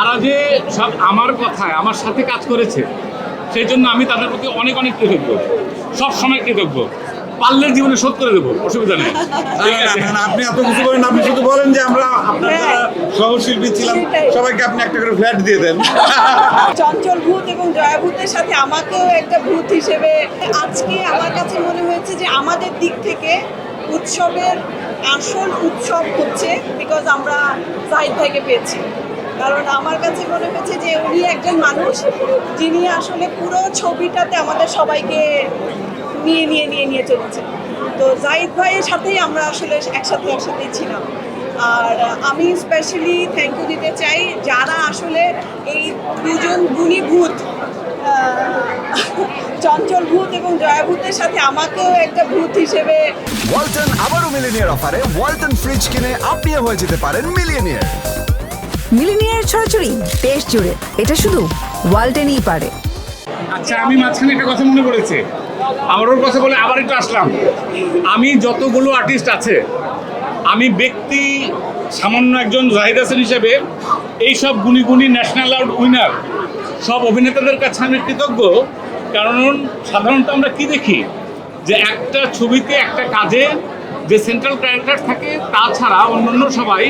তারা যে সব আমার কথায় আমার সাথে কাজ করেছে সেই জন্য আমি তাদের প্রতি অনেক অনেক কৃতজ্ঞ। সব সময় কৃতজ্ঞ। পারলের জীবনে শোধ করে দেবো অসুবিধা নেই। আপনি এত কিছু করেন আপনি শুধু বলেন যে আমরা আপনার হ্যাঁ। সহশিল্পী ছিলাম সবাইকে আপনি একটা করে ফ্ল্যাট দিয়ে দেন। চঞ্চল ভূত এবং জয়া ভূতের সাথে আমাকেও একটা ভূত হিসেবে আজকে আমার কাছে মনে হয়েছে যে আমাদের দিক থেকে উৎসবের আসল উৎসব হচ্ছে বিকজ আমরা জাহিদ ভাইকে পেয়েছি। কারণ আমার কাছে মনে হয়েছে যে উনি একজন মানুষ যিনি আসলে পুরো ছবিটাতে আমাদের সবাইকে নিয়ে নিয়ে নিয়ে নিয়ে চলেছে তো জাহিদ ভাইয়ের সাথেই আমরা আসলে একসাথে একসাথেই ছিলাম। আর আমি স্পেশালি থ্যাংক ইউ দিতে চাই যারা আসলে এই দুজন গুণী ভূত চঞ্চল ভূত এবং জয়া ভূতের সাথে আমাকেও একটা ভূত হিসেবে ওয়ালটন আবারও মিলিনিয়ার অফারে ওয়ালটন ফ্রিজ কিনে আপনিও হয়ে যেতে পারেন মিলিয়নিয়ার মিলিনিয়ার ছড়াছড়ি দেশ জুড়ে। এটা শুধু ওয়ালটেনই পারে। আচ্ছা আমি মাঝখানে একটা কথা মনে পড়েছে। আমার ওর কথা বলে আবার একটু আসলাম। আমি যতগুলো আর্টিস্ট আছে, আমি ব্যক্তি সামান্য একজন জাহিদ হাসান হিসেবে এই সব গুণী গুণী ন্যাশনাল অ্যাওয়ার্ড উইনার সব অভিনেতাদের কাছে আমি কৃতজ্ঞ। কারণ সাধারণত আমরা কি দেখি? যে একটা ছবিতে একটা কাজে যে সেন্ট্রাল ক্যারেক্টার থাকে, তাছাড়া অন্যান্য সবাই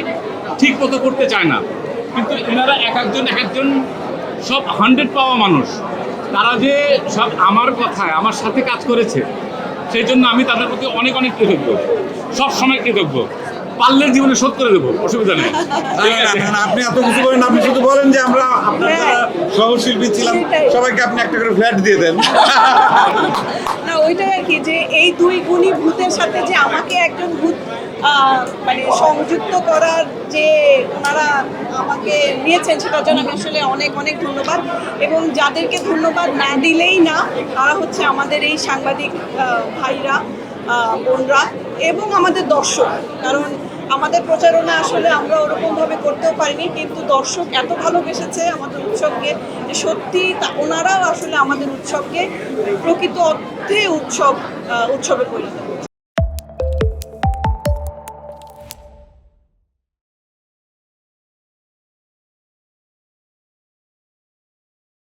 ঠিক মতো করতে চায় না। কিন্তু এনারা এক একজন এক একজন সব হান্ড্রেড পাওয়া মানুষ। তারা যে সব আমার কথায়, আমার সাথে কাজ করেছে, সেই জন্য আমি তাদের প্রতি অনেক অনেক কৃতজ্ঞ। সব সময় কৃতজ্ঞ। পারলে জীবনে শোধ করে দেবো, অসুবিধা নেই। আপনি এত কিছু করেন আপনি শুধু বলেন যে আমরা হ্যাঁ। সহশিল্পী ছিলাম সবাইকে আপনি একটা করে ফ্ল্যাট দিয়ে দেন। না ওইটাই আর কি যে এই দুই গুণী ভূতের সাথে যে আমাকে একজন ভূত মানে সংযুক্ত করার যে ওনারা আমাকে নিয়েছেন সেটার জন্য আমি আসলে অনেক অনেক ধন্যবাদ। এবং যাদেরকে ধন্যবাদ না দিলেই না তারা হচ্ছে আমাদের এই সাংবাদিক ভাইরা বোনরা এবং আমাদের দর্শক। কারণ আমাদের প্রচারণা আসলে আমরা ওরকমভাবে করতেও পারিনি, কিন্তু দর্শক এত ভালোবেসেছে আমাদের উৎসবকে যে সত্যি তা- ওনারাও আসলে আমাদের উৎসবকে প্রকৃত অর্থে উৎসব উৎসবে পরিণত।